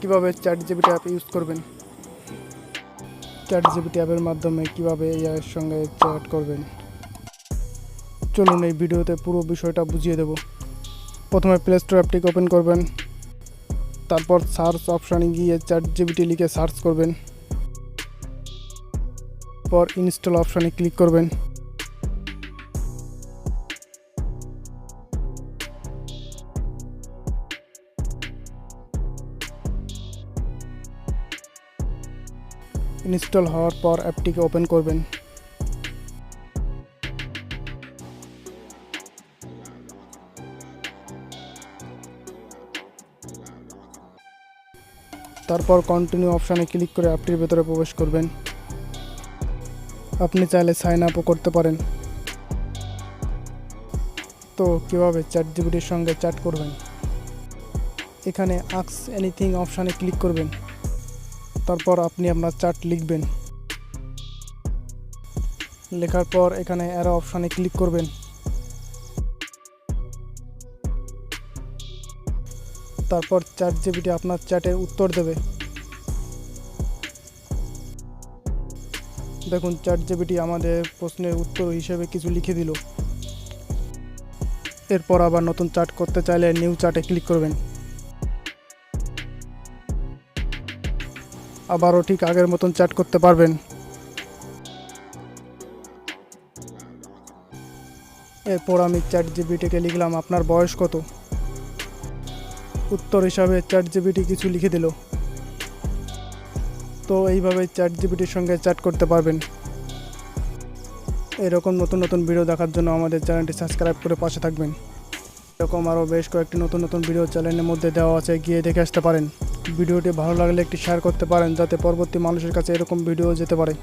কীভাবে chat GPT app use করবেন? Chat GPT অ্যাপের মাধ্যমে কীভাবে এআই এর সঙ্গে চ্যাট করবেন? চলুন এই ভিডিওতে পুরো বিষয়টা বুঝিয়ে দেব। প্রথমে প্লে স্টোর অ্যাপটিকে ওপেন করবেন। তারপর সার্চ অপশানে গিয়ে চ্যাট জিবিটি লিখে সার্চ করবেন। পর ইনস্টল অপশানে ক্লিক করবেন। ইনস্টল হওয়ার পর অ্যাপটিকে ওপেন করবেন। তারপর কন্টিনিউ অপশানে ক্লিক করে অ্যাপটির ভেতরে প্রবেশ করবেন। আপনি চাইলে সাইন আপও করতে পারেন। তো কীভাবে চ্যাট জিবিটির সঙ্গে চ্যাট করবেন? এখানে আক্স এনিথিং অপশানে ক্লিক করবেন। তারপর আপনি আপনার চার্ট লিখবেন। লেখার পর এখানে অ্যারো অপশানে ক্লিক করবেন। তারপর চ্যাট জিবিটি আপনার চ্যাটের উত্তর দেবে। দেখুন চ্যাট জিবিটি আমাদের প্রশ্নের উত্তর হিসেবে কিছু লিখে দিল। এরপর আবার নতুন চার্ট করতে চাইলে নিউ চার্টে ক্লিক করবেন। আবারও ঠিক আগের মতন চ্যাট করতে পারবেন। এরপর আমি চ্যাট জিবিটিকে লিখলাম, আপনার বয়স কত? উত্তর হিসাবে চ্যাট জিবিটি কিছু লিখে দিল। তো এইভাবে চ্যাট জিবিটির সঙ্গে চ্যাট করতে পারবেন। এরকম নতুন নতুন ভিডিও দেখার জন্য আমাদের চ্যানেলটি সাবস্ক্রাইব করে পাশে থাকবেন। এরকম আরও বেশ কয়েকটি নতুন নতুন ভিডিও চ্যানেলের মধ্যে দেওয়া আছে, গিয়ে দেখে আসতে পারেন। ভিডিওটি ভালো লাগলে একটি শেয়ার করতে পারেন, যাতে পরবর্তী মানুষের কাছে এরকম ভিডিও যেতে পারে।